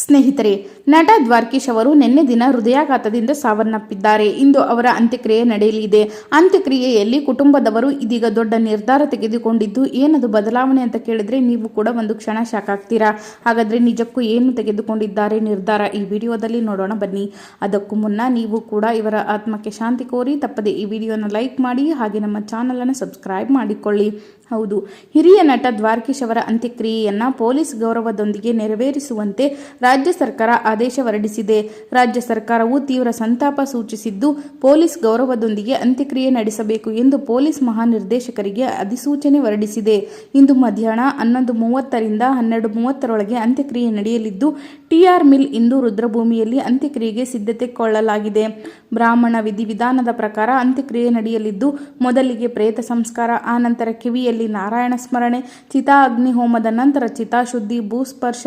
ಸ್ನೇಹಿತರೆ, ನಟ ದ್ವಾರ್ಕೀಶ್ ಅವರು ನಿನ್ನೆ ದಿನ ಹೃದಯಾಘಾತದಿಂದ ಸಾವನ್ನಪ್ಪಿದ್ದಾರೆ. ಇಂದು ಅವರ ಅಂತ್ಯಕ್ರಿಯೆ ನಡೆಯಲಿದೆ. ಅಂತ್ಯಕ್ರಿಯೆಯಲ್ಲಿ ಕುಟುಂಬದವರು ಇದೀಗ ದೊಡ್ಡ ನಿರ್ಧಾರ ತೆಗೆದುಕೊಂಡಿದ್ದು, ಏನದು ಬದಲಾವಣೆ ಅಂತ ಕೇಳಿದ್ರೆ ನೀವು ಕೂಡ ಒಂದು ಕ್ಷಣ ಶಾಕ್ ಆಗ್ತೀರಾ? ಹಾಗಾದ್ರೆ ನಿಜಕ್ಕೂ ಏನು ತೆಗೆದುಕೊಂಡಿದ್ದಾರೆ ನಿರ್ಧಾರ? ಈ ವಿಡಿಯೋದಲ್ಲಿ ನೋಡೋಣ ಬನ್ನಿ. ಅದಕ್ಕೂ ಮುನ್ನ ನೀವು ಕೂಡ ಇವರ ಆತ್ಮಕ್ಕೆ ಶಾಂತಿ ಕೋರಿ ತಪ್ಪದೆ ಈ ವಿಡಿಯೋನ ಲೈಕ್ ಮಾಡಿ, ಹಾಗೆ ನಮ್ಮ ಚಾನಲನ್ನು ಸಬ್ಸ್ಕ್ರೈಬ್ ಮಾಡಿಕೊಳ್ಳಿ. ಹೌದು, ಹಿರಿಯ ನಟ ದ್ವಾರ್ಕೀಶ್ ಅವರ ಅಂತ್ಯಕ್ರಿಯೆಯನ್ನ ಪೊಲೀಸ್ ಗೌರವದೊಂದಿಗೆ ನೆರವೇರಿಸುವಂತೆ ರಾಜ್ಯ ಸರ್ಕಾರ ಆದೇಶ ಹೊರಡಿಸಿದೆ. ರಾಜ್ಯ ಸರ್ಕಾರವು ತೀವ್ರ ಸಂತಾಪ ಸೂಚಿಸಿದ್ದು, ಪೊಲೀಸ್ ಗೌರವದೊಂದಿಗೆ ಅಂತ್ಯಕ್ರಿಯೆ ನಡೆಸಬೇಕು ಎಂದು ಪೊಲೀಸ್ ಮಹಾನಿರ್ದೇಶಕರಿಗೆ ಅಧಿಸೂಚನೆ ಹೊರಡಿಸಿದೆ. ಇಂದು ಮಧ್ಯಾಹ್ನ ಹನ್ನೊಂದು ಮೂವತ್ತರಿಂದ ಹನ್ನೆರಡು ಮೂವತ್ತರೊಳಗೆ ಅಂತ್ಯಕ್ರಿಯೆ ನಡೆಯಲಿದ್ದು, ಟಿಆರ್ ಮಿಲ್ ಇಂದು ರುದ್ರಭೂಮಿಯಲ್ಲಿ ಅಂತ್ಯಕ್ರಿಯೆಗೆ ಸಿದ್ಧತೆ ಕೊಳ್ಳಲಾಗಿದೆ. ಬ್ರಾಹ್ಮಣ ವಿಧಿವಿಧಾನದ ಪ್ರಕಾರ ಅಂತ್ಯಕ್ರಿಯೆ ನಡೆಯಲಿದ್ದು, ಮೊದಲಿಗೆ ಪ್ರೇತ ಸಂಸ್ಕಾರ ಆನಂತರ ಕಿವಿಯಲ್ಲಿ ನಾರಾಯಣ ಸ್ಮರಣೆ ಚಿತಾ ಅಗ್ನಿ ಹೋಮದ ನಂತರ ಚಿತಾಶುದ್ಧಿ, ಭೂಸ್ಪರ್ಶ,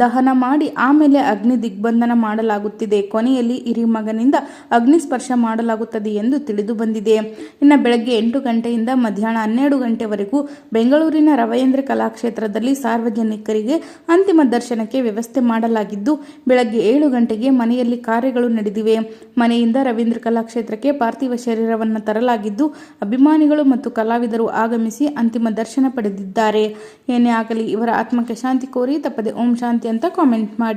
ದಹನ ಮಾಡಿ ಆಮೇಲೆ ಅಗ್ನಿ ದಿಗ್ಬಂಧನ ಮಾಡಲಾಗುತ್ತಿದೆ. ಕೊನೆಯಲ್ಲಿ ಇರಿ ಮಗನಿಂದ ಅಗ್ನಿ ಸ್ಪರ್ಶ ಮಾಡಲಾಗುತ್ತದೆ ಎಂದು ತಿಳಿದು ಬಂದಿದೆ. ಇನ್ನು ಬೆಳಗ್ಗೆ ಎಂಟು ಗಂಟೆಯಿಂದ ಮಧ್ಯಾಹ್ನ ಹನ್ನೆರಡು ಗಂಟೆವರೆಗೂ ಬೆಂಗಳೂರಿನ ರವೀಂದ್ರ ಕಲಾಕ್ಷೇತ್ರದಲ್ಲಿ ಸಾರ್ವಜನಿಕರಿಗೆ ಅಂತಿಮ ದರ್ಶನಕ್ಕೆ ವ್ಯವಸ್ಥೆ ಮಾಡಲಾಗಿದ್ದು, ಬೆಳಗ್ಗೆ ಏಳು ಗಂಟೆಗೆ ಮನೆಯಲ್ಲಿ ಕಾರ್ಯಗಳು ನಡೆದಿವೆ. ಮನೆಯಿಂದ ರವೀಂದ್ರ ಕಲಾಕ್ಷೇತ್ರಕ್ಕೆ ಪಾರ್ಥಿವ ಶರೀರವನ್ನು ತರಲಾಗಿದ್ದು, ಅಭಿಮಾನಿಗಳು ಮತ್ತು ಕಲಾವಿದರು ಆಗಮಿಸಿ ಅಂತಿಮ ದರ್ಶನ ಪಡೆದಿದ್ದಾರೆ. ಏನೇ ಆಗಲಿ, ಇವರ ಆತ್ಮಕ್ಕೆ ಶಾಂತಿ ಕೋರಿ ತಪ್ಪದೆ ಓಂ ಶಾಂತಿ ಅಂತ ಕಾಮೆಂಟ್ ಮಾಡಿ.